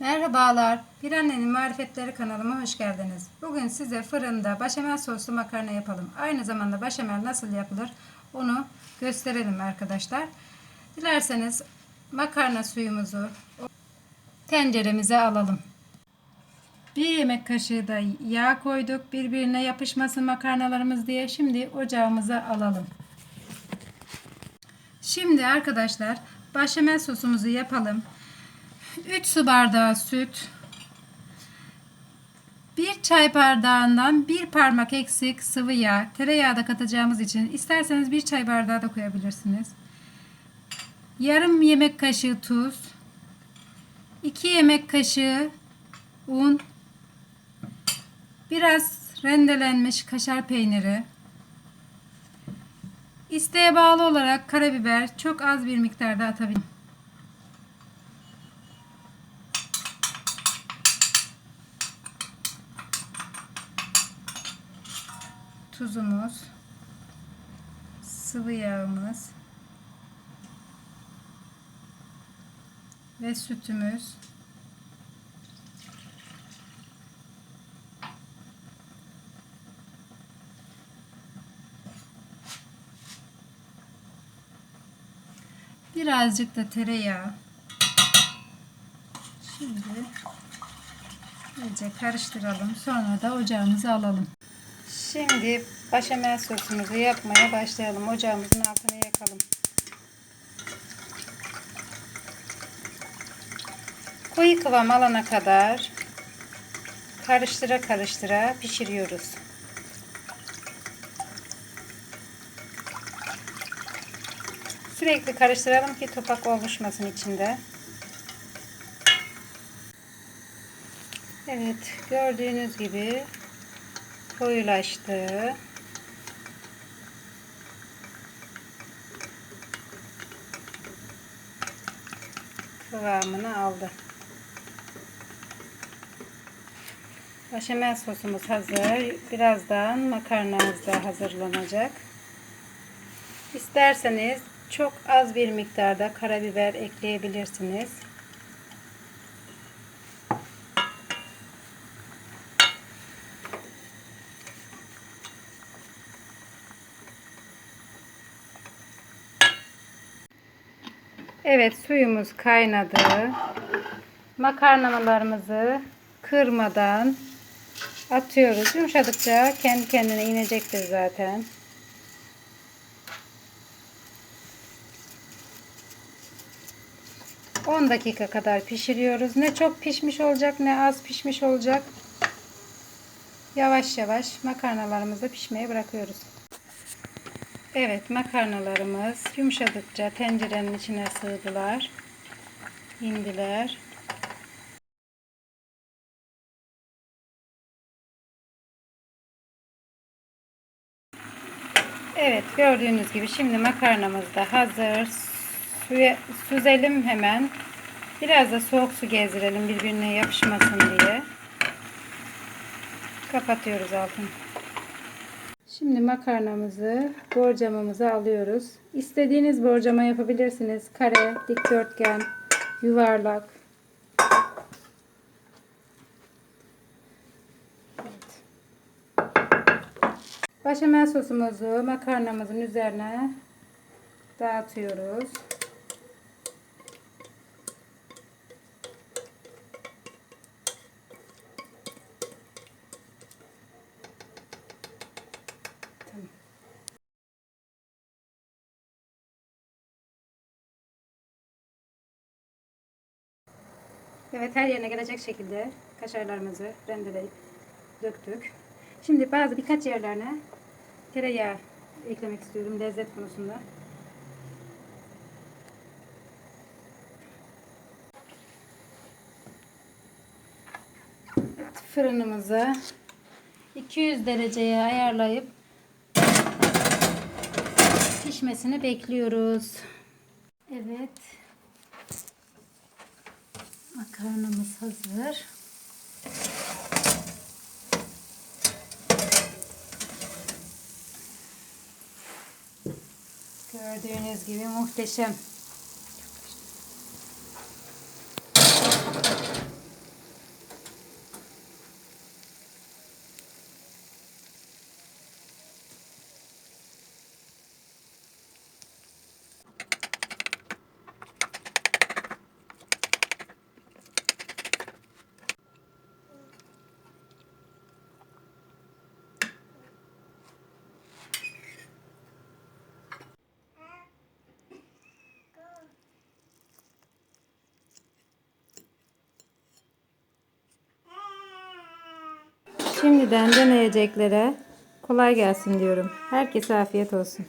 Merhabalar, Bir Annenin Marifetleri kanalıma hoş geldiniz. Bugün size fırında başamel soslu makarna yapalım. Aynı zamanda başamel nasıl yapılır onu gösterelim arkadaşlar. Dilerseniz makarna suyumuzu tenceremize alalım. Bir yemek kaşığı da yağ koyduk birbirine yapışmasın makarnalarımız diye. Şimdi ocağımıza alalım. Şimdi arkadaşlar başamel sosumuzu yapalım. 3 su bardağı süt, 1 çay bardağından 1 parmak eksik sıvı yağ, tereyağı da katacağımız için isterseniz 1 çay bardağı da koyabilirsiniz. Yarım yemek kaşığı tuz, 2 yemek kaşığı un, biraz rendelenmiş kaşar peyniri, isteğe bağlı olarak karabiber çok az bir miktarda atabilirim. Tuzumuz, sıvı yağımız ve sütümüz. Birazcık da tereyağı. Şimdi iyice karıştıralım. Sonra da ocağımıza alalım. Şimdi başamel sosumuzu yapmaya başlayalım. Ocağımızın altını yakalım. Koyu kıvam alana kadar karıştıra karıştıra pişiriyoruz. Sürekli karıştıralım ki topak oluşmasın içinde. Evet gördüğünüz gibi koyulaştı. Kıvamını aldı. Başamel sosumuz hazır. Birazdan makarnamız da hazırlanacak. İsterseniz çok az bir miktarda karabiber ekleyebilirsiniz. Evet suyumuz kaynadı. Makarnalarımızı kırmadan atıyoruz. Yumuşadıkça kendi kendine inecektir zaten. On dakika kadar pişiriyoruz. Ne çok pişmiş olacak ne az pişmiş olacak. Yavaş yavaş makarnalarımızı pişmeye bırakıyoruz. Evet makarnalarımız yumuşadıkça tencerenin içine sığdılar. indiler. Evet gördüğünüz gibi şimdi makarnamız da hazır. Suya, süzelim hemen. Biraz da soğuk su gezdirelim birbirine yapışmasın diye. Kapatıyoruz altını. Şimdi makarnamızı borcamamıza alıyoruz. İstediğiniz borcama yapabilirsiniz. Kare, dikdörtgen, yuvarlak. Evet. Başamel sosumuzu makarnamızın üzerine dağıtıyoruz. Evet her yerine gelecek şekilde kaşarlarımızı rendeleyip döktük. Şimdi bazı birkaç yerlerine tereyağı eklemek istiyorum lezzet konusunda. Evet, fırınımızı 200 dereceye ayarlayıp pişmesini bekliyoruz. Evet. Makarnamız hazır. Gördüğünüz gibi muhteşem. Şimdiden deneyeceklere kolay gelsin diyorum. Herkese afiyet olsun.